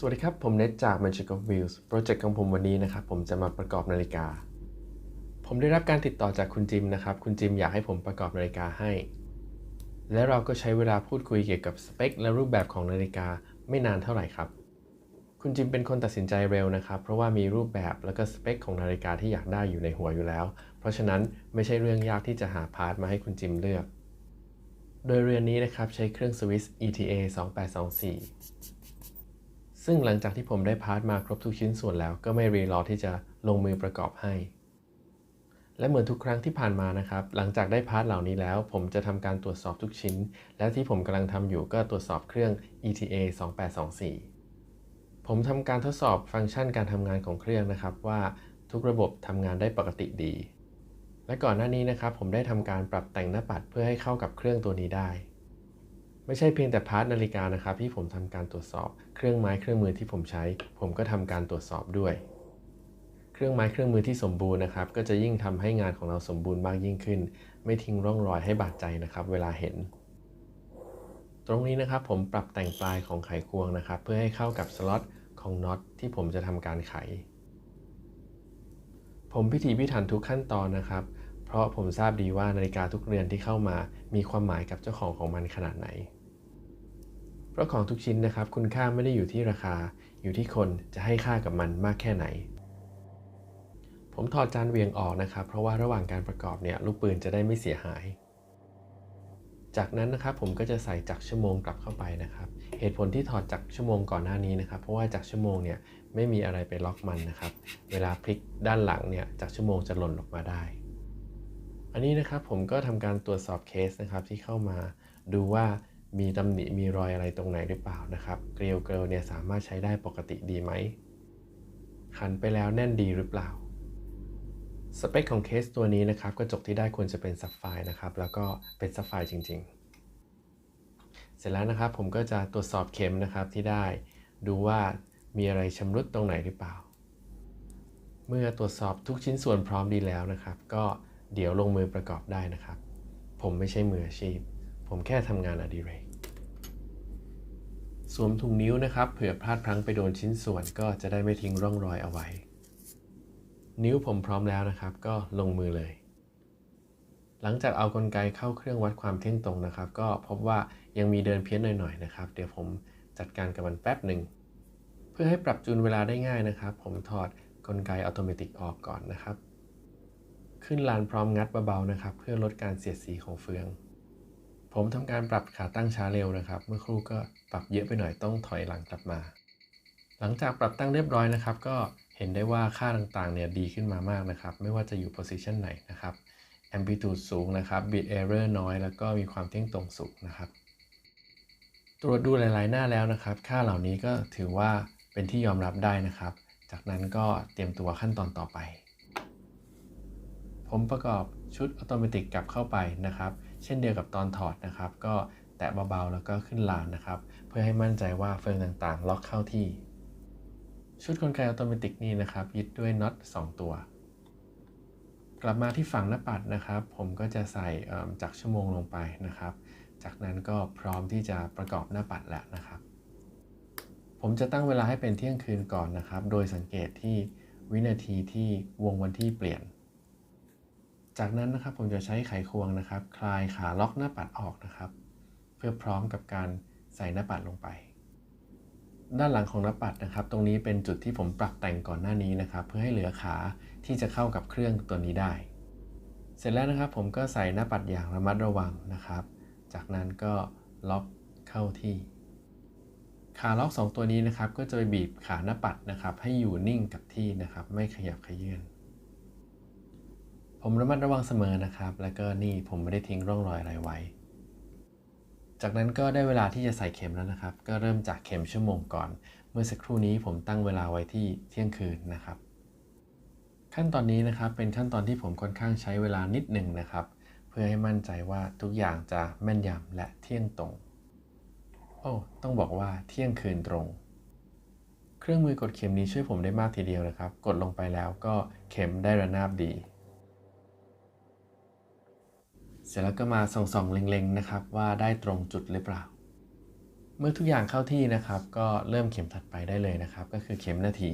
สวัสดีครับ ผมเน็ตจาก Magic of Wheels โปรเจกต์ของผมวันนี้นะครับ ผมจะมาประกอบนาฬิกา ผมได้รับการติดต่อจากคุณจิมนะครับ คุณจิมอยากให้ผมประกอบนาฬิกาให้ และเราก็ใช้เวลาพูดคุยเกี่ยวกับสเปค และรูปแบบของนาฬิกาไม่นานเท่าไหร่ครับ คุณจิมเป็นคนตัดสินใจเร็วนะครับ เพราะว่ามีรูปแบบและก็สเปค ของนาฬิกาที่อยากได้อยู่ในหัวอยู่แล้ว เพราะฉะนั้นไม่ใช่เรื่องยากที่จะหาพาร์ทมาให้คุณจิมเลือก โดยเรือนนี้นะครับใช้เครื่องสวิส ETA 2824 ซึ่งหลังจากที่ผมได้พาร์ทมาครบทุกชิ้นส่วนแล้วก็ไม่รีรอที่จะลงมือประกอบให้ และเหมือนทุกครั้งที่ผ่านมานะครับ หลังจากได้พาร์ทเหล่านี้แล้ว ผมจะทำการตรวจสอบทุกชิ้น และที่ผมกำลังทำอยู่ก็ตรวจสอบเครื่อง ETA 2824 ผมทำการทดสอบฟังก์ชันการทำงานของเครื่องนะครับว่าทุกระบบทำงานได้ปกติดี และก่อนหน้านี้นะครับผมได้ทำการปรับแต่งหน้าปัดเพื่อให้เข้ากับเครื่องตัวนี้ได้ ไม่ใช่เพียงแต่พาร์ทนาฬิกานะครับที่ผมทำการตรวจสอบ เครื่องไม้เครื่องมือที่ผมใช้ ผมก็ทำการตรวจสอบด้วย เครื่องไม้เครื่องมือที่สมบูรณ์นะครับ ก็จะยิ่งทำให้งานของเราสมบูรณ์มากยิ่งขึ้น ไม่ทิ้งร่องรอยให้บาดใจนะครับ เวลาเห็น ตรงนี้นะครับผมปรับแต่งปลายของไขควงนะครับ เพื่อให้เข้ากับสล็อตของน็อตที่ผมจะทำการไข ผมพิถีพิถันทุกขั้นตอนนะครับเพราะผมทราบดีว่านาฬิกาทุกเรือนที่เข้ามามีความหมายกับเจ้าของของมันขนาดไหน ราะของทุกชิ้นนะครับ คุณค่าไม่ได้อยู่ที่ราคา อยู่ที่คนจะให้ค่ากับมันมากแค่ไหน ผมถอดจานเวียงออกนะครับ เพราะว่าระหว่างการประกอบเนี่ยลูกปืนจะได้ไม่เสียหาย จากนั้นนะครับผมก็จะใส่จักรชั่วโมงกลับเข้าไปนะครับ เหตุผลที่ถอดจักรชั่วโมงก่อนหน้านี้นะครับ เพราะว่าจักรชั่วโมงเนี่ยไม่มีอะไรไปล็อกมันนะครับ เวลาพลิกด้านหลังเนี่ยจักรชั่วโมงจะหล่นออกมาได้ อันนี้นะครับผมก็ทำการตรวจสอบเคสนะครับที่เข้ามาดูว่า มีตำหนิมีรอยอะไรตรงไหนหรือเปล่านะครับเกลียวเกลียวเนี่ยสามารถใช้ได้ปกติดีไหมขันไปแล้วแน่นดีหรือเปล่าสเปคของเคสตัวนี้นะครับกระจกที่ได้ควรจะเป็นซับไฟนะครับแล้วก็เป็นซับไฟร์จริง ๆ เสร็จแล้วนะครับผมก็จะตรวจสอบเข็มนะครับที่ได้ดูว่ามีอะไรชำรุดตรงไหนหรือเปล่า เมื่อตรวจสอบทุกชิ้นส่วนพร้อมดีแล้วนะครับ ก็เดี๋ยวลงมือประกอบได้นะครับ ผมไม่ใช่มืออาชีพ ผมแค่ทำงานอดิเรก สวมถุงนิ้วนะครับ เผื่อพลาดพลั้งไปโดนชิ้นส่วนก็จะได้ไม่ทิ้งร่องรอยเอาไว้ นิ้วผมพร้อมแล้วนะครับ ก็ลงมือเลย หลังจากเอากลไกเข้าเครื่องวัดความเที่ยงตรงนะครับ ก็พบว่ายังมีเดินเพี้ยนหน่อยๆนะครับ เดี๋ยวผมจัดการกับมันแป๊บหนึ่ง เพื่อให้ปรับจูนเวลาได้ง่ายนะครับ ผมถอดกลไกอัตโนมัติออกก่อนนะครับ ขึ้นลานพร้อมงัดเบาๆนะครับ เพื่อลดการเสียดสีของเฟือง ผมทำการปรับขาตั้งช้าเร็วนะครับ เมื่อครู่ก็ปรับเยอะไปหน่อยต้องถอยหลังกลับมา หลังจากปรับตั้งเรียบร้อยนะครับ ก็เห็นได้ว่าค่าต่างๆเนี่ยดีขึ้นมามากนะครับ ไม่ว่าจะอยู่ position ไหนนะครับ amplitude สูงนะครับ bit error น้อย แล้วก็มีความเที่ยงตรงสูงนะครับ ตรวจดูหลายๆ หน้าแล้วนะครับ ค่าเหล่านี้ก็ถือว่าเป็นที่ยอมรับได้นะครับ จากนั้นก็เตรียมตัวขั้นตอนต่อไป ผมประกอบชุดอัตโนมัติกลับเข้าไปนะครับ เช่นเดียวกับตอนถอดนะครับ ก็แตะเบาๆแล้วก็ขึ้นลานนะครับ เพื่อให้มั่นใจว่าเฟืองต่างๆ ล็อกเข้าที่ ชุดกลไกอัตโนมัตินี้นะครับ ยึดด้วยน็อต2 ตัว กลับมาที่ฝั่งหน้าปัดนะครับ ผมก็จะใส่จักรชั่วโมงลงไปนะครับ จากนั้นก็พร้อมที่จะประกอบหน้าปัดแล้วนะครับผมจะตั้งเวลาให้เป็นเที่ยงคืนก่อนนะครับ โดยสังเกตที่วินาทีที่วงวันที่เปลี่ยน จากนั้นนะครับผมจะใช้ไขควงนะครับ คลายขาล็อกหน้าปัดออกนะครับ เพื่อพร้อมกับการใส่หน้าปัดลงไป ด้านหลังของหน้าปัดนะครับ ตรงนี้เป็นจุดที่ผมปรับแต่งก่อนหน้านี้นะครับ เพื่อให้เหลือขาที่จะเข้ากับเครื่องตัวนี้ได้ เสร็จแล้วนะครับผมก็ใส่หน้าปัดอย่างระมัดระวังนะครับ จากนั้นก็ล็อกเข้าที่ ขาล็อก 2 ตัวนี้นะครับ ก็จะไปบีบขาหน้าปัดนะครับ ให้อยู่นิ่งกับที่นะครับ ไม่ขยับขยื่น ผมระมัดระวังเสมอนะครับ แล้วก็นี่ผมไม่ได้ทิ้งร่องรอยอะไรไว้ จากนั้นก็ได้เวลาที่จะใส่เข็มแล้วนะครับ ก็เริ่มจากเข็มชั่วโมงก่อน เมื่อสักครู่นี้ผมตั้งเวลาไว้ที่เที่ยงคืนนะครับ ขั้นตอนนี้นะครับเป็นขั้นตอนที่ผมค่อนข้างใช้เวลานิดหนึ่งนะครับ เพื่อให้มั่นใจว่าทุกอย่างจะแม่นยำและเที่ยงตรงโอ้ต้องบอกว่าเที่ยงคืนตรงเครื่องมือกดเข็มนี้ช่วยผมได้มากทีเดียวนะครับ กดลงไปแล้วก็เข็มได้ระนาบดี เสร็จแล้วก็มาส่องๆเล็งๆนะครับ ว่าได้ตรงจุดหรือเปล่า เมื่อทุกอย่างเข้าที่นะครับ ก็เริ่มเข็มถัดไปได้เลยนะครับ ก็คือเข็มนาที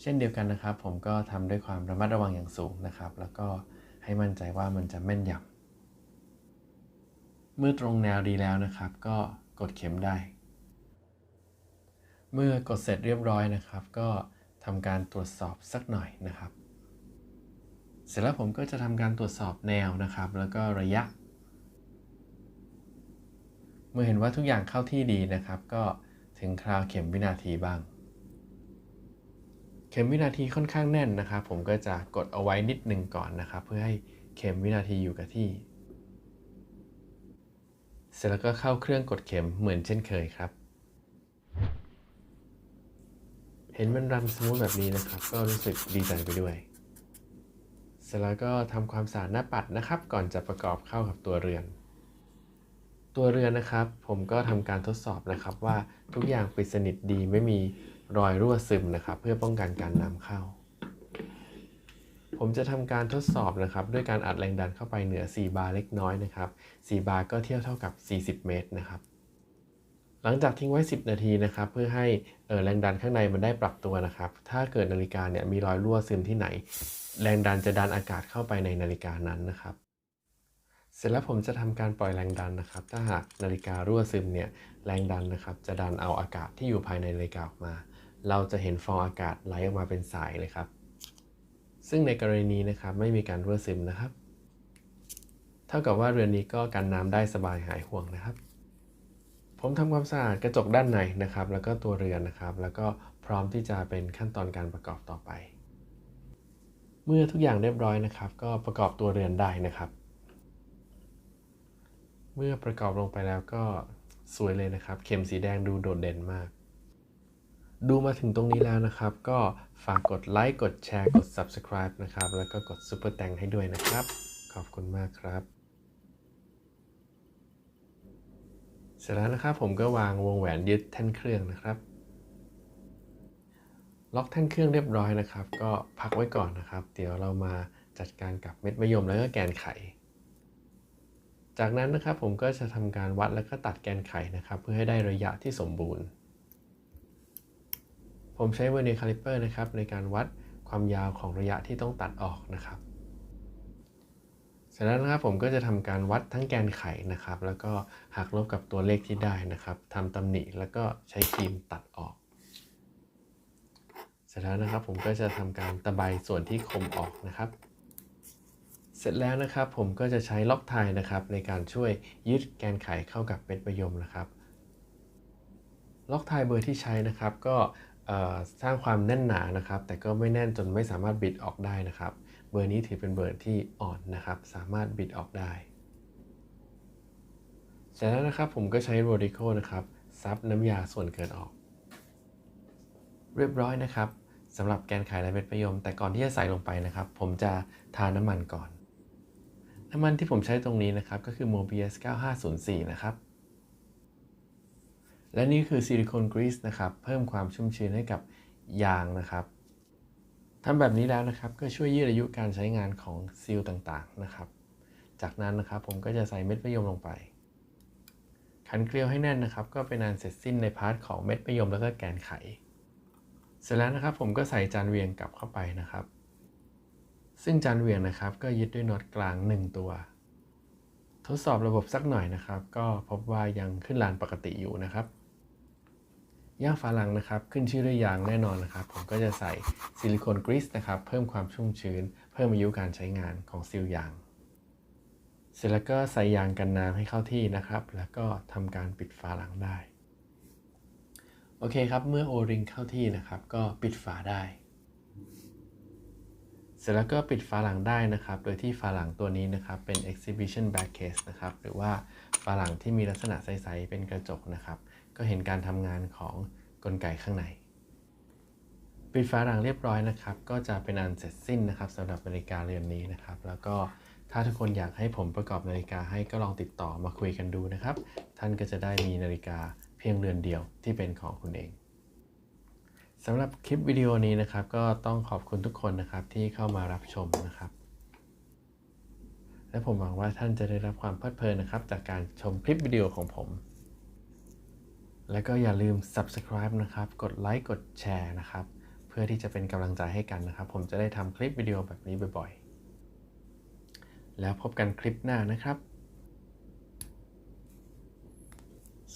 เช่นเดียวกันนะครับ ผมก็ทำด้วยความระมัดระวังอย่างสูงนะครับ แล้วก็ให้มั่นใจว่ามันจะแม่นยำเมื่อตรงแนวดีแล้วนะครับ ก็กดเข็มได้ เมื่อกดเสร็จเรียบร้อยนะครับ ก็ทำการตรวจสอบสักหน่อยนะครับ เสร็จแล้วผมก็จะทำการตรวจสอบแนวนะครับ แล้วก็ระยะ เมื่อเห็นว่าทุกอย่างเข้าที่ดีนะครับ ก็ถึงคราวเข็มวินาทีบ้าง เข็มวินาทีค่อนข้างแน่นนะครับ ผมก็จะกดเอาไว้นิดหนึ่งก่อนนะครับ เพื่อให้เข็มวินาทีอยู่กับที่ เสร็จแล้วก็เข้าเครื่องกดเข็มเหมือนเช่นเคยครับเห็นมันรันสมูทแบบนี้นะครับ ก็รู้สึกดีใจไปด้วย เสร็จแล้วก็ทำความสะอาดหน้าปัดนะครับ ก่อนจะประกอบเข้ากับตัวเรือน ตัวเรือนนะครับ ผมก็ทำการทดสอบนะครับว่าทุกอย่างปิดสนิทดีไม่มีรอยรั่วซึมนะครับ เพื่อป้องกันการน้ำเข้า ผมจะทำการทดสอบนะครับ ด้วยการอัดแรงดันเข้าไปเหนือ 4 บาร์เล็กน้อยนะครับ 4 บาร์ก็เทียบเท่ากับ 40 เมตรนะครับ หลังจากทิ้งไว้ 10 นาทีนะครับ เพื่อให้แรงดันข้างในมันได้ปรับตัวนะครับ ถ้าเกิดนาฬิกาเนี่ยมีรอยรั่วซึมที่ไหน แรงดันจะดันอากาศเข้าไปในนาฬิกานั้นนะครับ เสร็จแล้วผมจะทำการปล่อยแรงดันนะครับ ถ้าหากนาฬิการั่วซึมเนี่ยแรงดันนะครับ จะดันเอาอากาศที่อยู่ภายในนาฬิกาออกมา เราจะเห็นฟองอากาศไหลออกมาเป็นสายเลยครับ ซึ่งในกรณีนี้นะครับไม่มีการรั่วซึมนะครับ เท่ากับว่าเรือนนี้ก็กันน้ำได้สบายหายห่วงนะครับ ผมทำความสะอาดกระจกด้านในนะครับ แล้วก็ตัวเรือนนะครับ แล้วก็พร้อมที่จะเป็นขั้นตอนการประกอบต่อไป เมื่อทุกอย่างเรียบร้อยนะครับ ก็ประกอบตัวเรือนได้นะครับ เมื่อประกอบลงไปแล้วก็สวยเลยนะครับ เข็มสีแดงดูโดดเด่นมาก ดูมาถึงตรงนี้แล้วนะครับ ก็ฝากกดไลค์กดแชร์กด Subscribe นะครับ แล้วก็กด Super แตงให้ด้วยนะครับ ขอบคุณมากครับ เส ร็จแล้วนะครับผมก็วางวงแหวนยึดแท่นเครื่องนะครับ ล็อกแท่นเครื่องเรียบร้อยนะครับ ก็พักไว้ก่อนนะครับ เดี๋ยวเรามาจัดการกับเม็ดมะยมแล้วก็แกนไข จากนั้นนะครับผมก็จะทำการวัดแล้วก็ตัดแกนไขนะครับ เพื่อให้ได้ระยะที่สมบูรณ์ ผมใช้เวอร์เนียคาลิเปอร์นะครับในการวัดความยาวของระยะที่ต้องตัดออกนะครับ สร็จแล้วนะครับผมก็จะทำการวัดทั้งแกนไขนะครับ แล้วก็หักลบกับตัวเลขที่ได้นะครับทำตำหนิแล้วก็ใช้ครีมตัดออก เสร็จแล้วนะครับผมก็จะทำการตะไบส่วนที่คมออกนะครับ เสร็จแล้วนะครับผมก็จะใช้ล็อกไทยนะครับ ในการช่วยยึดแกนไขเข้ากับเม็ดมะยมนะครับ ล็อกไทยเบอร์ที่ใช้นะครับ ก็สร้างความแน่นหนานะครับ แต่ก็ไม่แน่นจนไม่สามารถบิดออกได้นะครับ เบอร์นี้ถือเป็นเบอร์ที่อ่อนนะครับ สามารถบิดออกได้ เสร็จแล้วนะครับผมก็ใช้โรดิโคนะครับซับน้ำยาส่วนเกินออก เรียบร้อยนะครับสำหรับแกนไขและเม็ดมะยม แต่ก่อนที่จะใส่ลงไปนะครับ ผมจะทาน้ำมันก่อน น้ำมันที่ผมใช้ตรงนี้นะครับ ก็คือ Mobius 9504 นะครับ และนี่คือซิลิโคนกรีซนะครับ เพิ่มความชุ่มชื้นให้กับยางนะครับ ทำแบบนี้แล้วนะครับก็ช่วยยืดอายุการใช้งานของซีลต่างๆนะครับ จากนั้นนะครับผมก็จะใส่เม็ดมะยมลงไปขันเกลียวให้แน่นนะครับ ก็เป็นอันเสร็จสิ้นในพาร์ทของเม็ดมะยมแล้วก็แกนไข เสร็จแล้วนะครับผมก็ใส่จานเวียงกลับเข้าไปนะครับ ซึ่งจานเวียงนะครับ ก็ยึดด้วยน็อตกลาง 1 ตัว ทดสอบระบบสักหน่อยนะครับ ก็พบว่ายังขึ้นลานปกติอยู่นะครับ ย่างฝาหลังนะครับ ขึ้นชื่อด้วยยางแน่นอนนะครับ ผมก็จะใส่ซิลิโคนกรีซนะครับ เพิ่มความชุ่มชื้น เพิ่มอายุการใช้งานของซีลยาง เสร็จแล้วก็ใส่ยางกันน้ำให้เข้าที่นะครับ แล้วก็ทำการปิดฝาหลังได้ โอเคครับ เมื่อโอริงเข้าที่นะครับ ก็ปิดฝาได้ เสร็จแล้วก็ปิดฝาหลังได้นะครับ โดยที่ฝาหลังตัวนี้นะครับ เป็น exhibition back case นะครับ หรือว่าฝาหลังที่มีลักษณะใสๆเป็นกระจกนะครับ ก็เห็นการทำงานของกลไกข้างใน ปิดฝาหลังเรียบร้อยนะครับ ก็จะเป็นอันเสร็จสิ้นนะครับสำหรับนาฬิกาเรือนนี้นะครับ แล้วก็ถ้าทุกคนอยากให้ผมประกอบนาฬิกาให้ก็ลองติดต่อมาคุยกันดูนะครับ ท่านก็จะได้มีนาฬิกาเพียงเรือนเดียวที่เป็นของคุณเองสำหรับคลิปวิดีโอนี้นะครับ ก็ต้องขอบคุณทุกคนนะครับที่เข้ามารับชมนะครับ และผมหวังว่าท่านจะได้รับความเพลิดเพลินนะครับ จากการชมคลิปวิดีโอของผม แล้วก็อย่าลืม subscribe นะครับ กดไลค์ กดแชร์นะครับ เพื่อที่จะเป็นกำลังใจให้กันนะครับ ผมจะได้ทำคลิปวิดีโอแบบนี้บ่อยๆ แล้วพบกันคลิปหน้านะครับ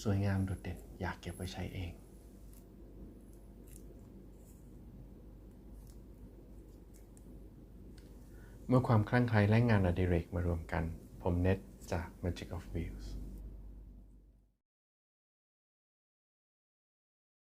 สวยงามโดดเด่น อยากเก็บไว้ใช้เองเมื่อความคลั่งไคล้และงานอดิเรกมารวมกัน ผมเน็ตจาก Magic of Views